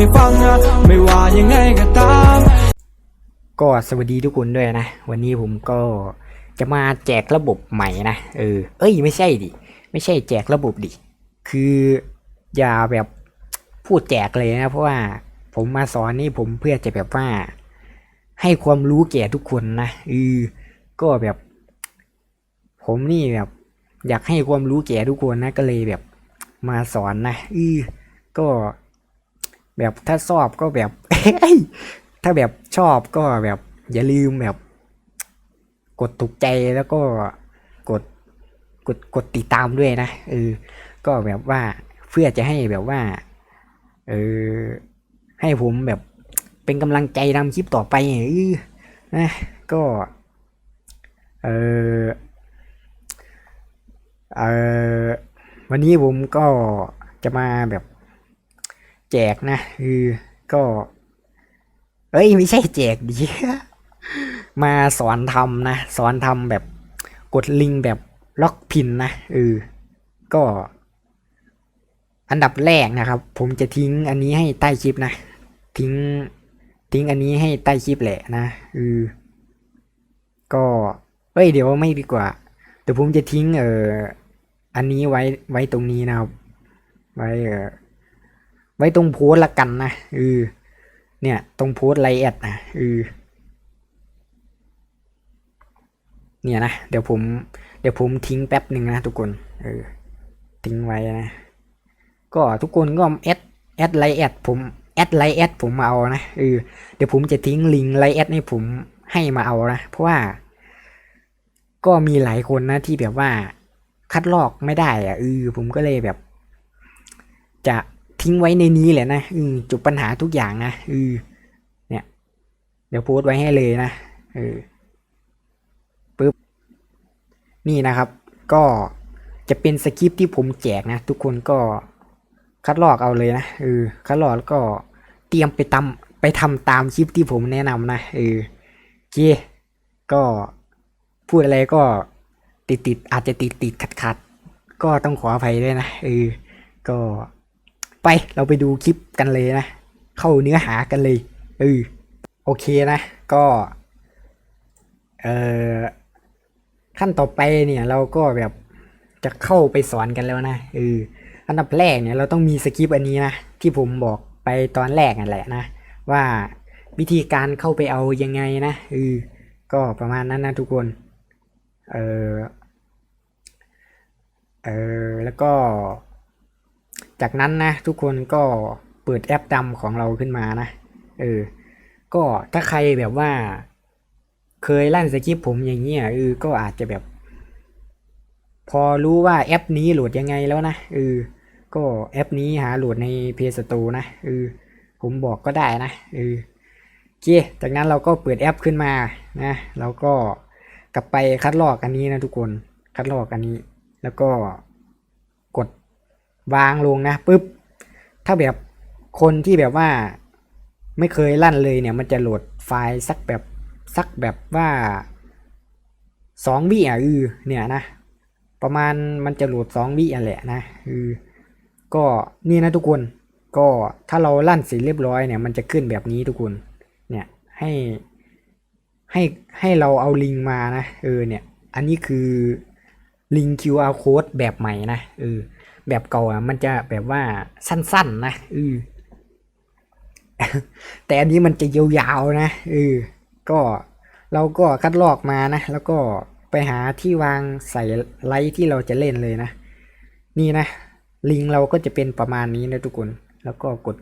ไม่ว่ายังไงก็ตาม ก็สวัสดีทุกคนด้วยนะ วันนี้ผมก็จะมาแจกระบบใหม่นะเออ เอ้ยไม่ใช่ดิ ไม่ใช่แจกระบบดิ คืออย่าแบบพูดแจกเลยนะ เพราะว่าผมมาสอนนี่ผมเพื่อจะแบบว่า ให้ความรู้แก่ทุกคนนะเออก็แบบ ผมนี่แบบ อยากให้ความรู้แก่ทุกคนนะก็เลยแบบมาสอนนะเออก็ แบบถ้าชอบก็แบบ ถ้าแบบชอบก็แบบอย่าลืมแบบ กดถูกใจแล้วก็กดกดกดติดตามด้วยนะเออก็แบบว่าเพื่อจะให้แบบว่าเออให้ผมแบบเป็นกำลังใจทำคลิปต่อไปเออนะก็เออเออวันนี้ผมก็จะมาแบบ แจกนะเออก็เอ้ยไม่ใช่แจกดิมาสอนทำนะ สอนทำแบบกดลิงก์แบบล็อกพินนะเออก็ อันดับแรกนะครับ ผมจะทิ้งอันนี้ให้ใต้คลิปนะ ทิ้ง ทิ้งอันนี้ให้ใต้คลิปแหละนะเออก็เอ้ยเดี๋ยวไม่ดีกว่าเดี๋ยวผมจะทิ้งเอ่ออันนี้ไว้ไว้ตรงนี้นะครับ ไว้เอ่อ ไว้ตรงโพสละกันนะเออเนี่ย ตรงโพสไลแอดนะเออเนี่ยนะ เดี๋ยวผม เดี๋ยวผมทิ้งแป๊บหนึ่งนะทุกคน เออ ทิ้งไว้นะ ก็ทุกคนก็แอดแอดไลแอดผมแอดไลแอดผมมาเอานะเออเดี๋ยวผมจะทิ้งลิงก์ไลแอดให้ผมให้มาเอานะ เพราะว่า ก็มีหลายคนนะที่แบบว่าคัดลอกไม่ได้อะเออผมก็เลยแบบ จะ ทิ้งไว้ในนี้แหละนะอืจบปัญหาทุกอย่างนะอือเนี่ย เดี๋ยวโพสต์ไว้ให้เลยนะเออปึ๊บนี่นะครับ ก็จะเป็นสคริปที่ผมแจกนะ ทุกคนก็คัดลอกเอาเลยนะเออคัดลอกแล้วก็เตรียมไปทำไปทำตามคลิปที่ผมแนะนำนะเออโอเคก็พูดอะไรก็ติดติดๆอาจจะติดติดขัดขัดๆก็ต้องขออภัยด้วยนะเออก็ ไปเราไปดูคลิปกันเลยนะ เข้าเนื้อหากันเลยเออโอเคนะ ก็เอ่อขั้นต่อไปเนี่ยเราก็แบบจะเข้าไปสอนกันแล้วนะเอออันดับแรกเนี่ยเราต้องมีสคริปต์อันนี้นะที่ผมบอกไปตอนแรกนั่นแหละนะว่าวิธีการเข้าไปเอายังไงนะเออก็ประมาณนั้นนะทุกคนเออเออแล้วก็ จากนั้นนะทุกคนก็เปิดแอปดำของเราขึ้นมานะ เออ ก็ถ้าใครแบบว่า เคยลั่นสคริปผมอย่างเงี้ยเออ ก็อาจจะแบบ พอรู้ว่าแอปนี้โหลดยังไงแล้วนะเออ ก็แอปนี้หาโหลดใน Play Store นะเออ ผมบอกก็ได้นะเออโอเค จากนั้นเราก็เปิดแอปขึ้นมานะเราก็กลับไปคัดลอกอันนี้นะทุกคน คัดลอกอันนี้ แล้วก็ วางลงนะปุ๊บถ้าแบบคนที่แบบว่าไม่เคยลั่นเลยเนี่ย มันจะโหลดไฟล์สักแบบสักแบบว่าสองวิอะเออเนี่ยนะประมาณมันจะโหลดสองวิอะแหละนะเออก็นี่นะทุกคนก็ถ้าเราลั่นเสร็จเรียบร้อยเนี่ยมันจะขึ้นแบบนี้ทุกคนเนี่ยให้ให้ให้เราเอาลิงก์มานะเออเนี่ยอันนี้คือลิงก์ QR code แบบใหม่นะเออ แบบเก่าอะมันจะแบบว่าสั้นๆนะเออแต่อันนี้มันจะยาวๆนะเออก็เราก็คัดลอกมานะ แล้วก็ไปหาที่วางใส่ไลท์ที่เราจะเล่นเลยนะ นี่นะ ลิงเราก็จะเป็นประมาณนี้นะทุกคน แล้วก็กด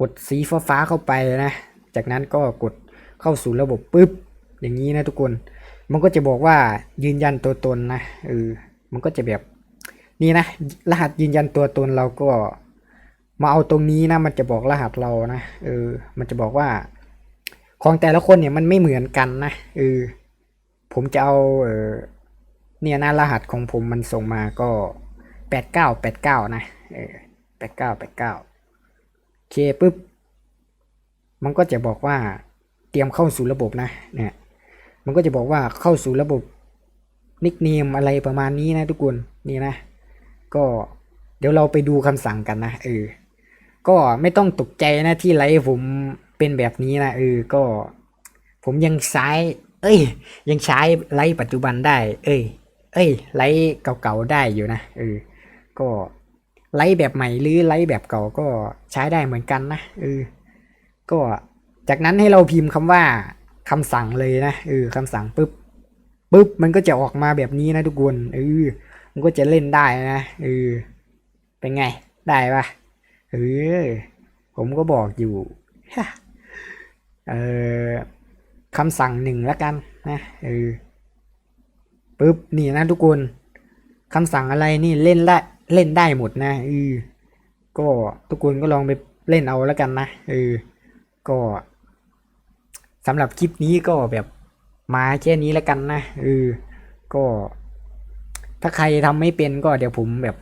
กดสีฟ้าๆเข้าไปนะ จากนั้นก็กดเข้าสู่ระบบปุ๊บ อย่างนี้นะทุกคน มันก็จะบอกว่ายืนยันตัวตนนะเออมันก็จะแบบ นี่นะ รหัสยืนยันตัวตนเราก็มาเอาตรงนี้นะ มันจะบอกรหัสเรานะเออ มันจะบอกว่า ของแต่ละคนเนี่ยมันไม่เหมือนกันนะเออผมจะเอาเออเนี่ยนะรหัสของผมมันส่งมาก็แปดเก้าแปดเก้านะเออแปดเก้าแปดเก้าโอเคปุ๊บมันก็จะบอกว่าเตรียมเข้าสู่ระบบนะเนี่ยมันก็จะบอกว่าเข้าสู่ระบบนิกเนมอะไรประมาณนี้นะทุกคนนี่นะ ก็เดี๋ยวเราไปดูคำสั่งกันนะเออ ก็ไม่ต้องตกใจนะที่ไลฟ์ผมเป็นแบบนี้นะเออ ก็ ผมยังใช้ เอ้ย ยังใช้ไลฟ์ปัจจุบันได้ เอ้ย เอ้ย ไลฟ์เก่าๆได้อยู่นะเออ ก็ไลฟ์แบบใหม่หรือไลฟ์แบบเก่าก็ใช้ได้เหมือนกันนะเออ ก็จากนั้นให้เราพิมพ์คำว่าคำสั่งเลยนะเออคำสั่งปุ๊บปุ๊บมันก็จะออกมาแบบนี้นะทุกคนเออ มันก็จะเล่นได้นะเออเป็นไงได้ปะเออผมก็บอกอยู่เออคำสั่งหนึ่งแล้วกันนะเออปุ๊บนี่นะทุกคนคำสั่งอะไรนี่เล่นได้เล่นได้หมดนะเออก็ทุกคนก็ลองไปเล่นเอาแล้วกันนะเออก็สำหรับคลิปนี้ก็แบบมาแค่นี้แล้วกันนะเออก็ ถ้าใครทำไม่เป็นก็เดี๋ยวผมแบบ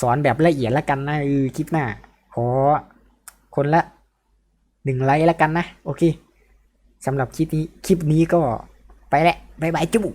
สอนแบบละเอียดละกันนะเออคลิปหน้า ขอคนละหนึ่งไลค์ละกันนะ โอเคสำหรับคลิปนี้คลิปนี้ก็ไปแล้วบายบายจุ๊บ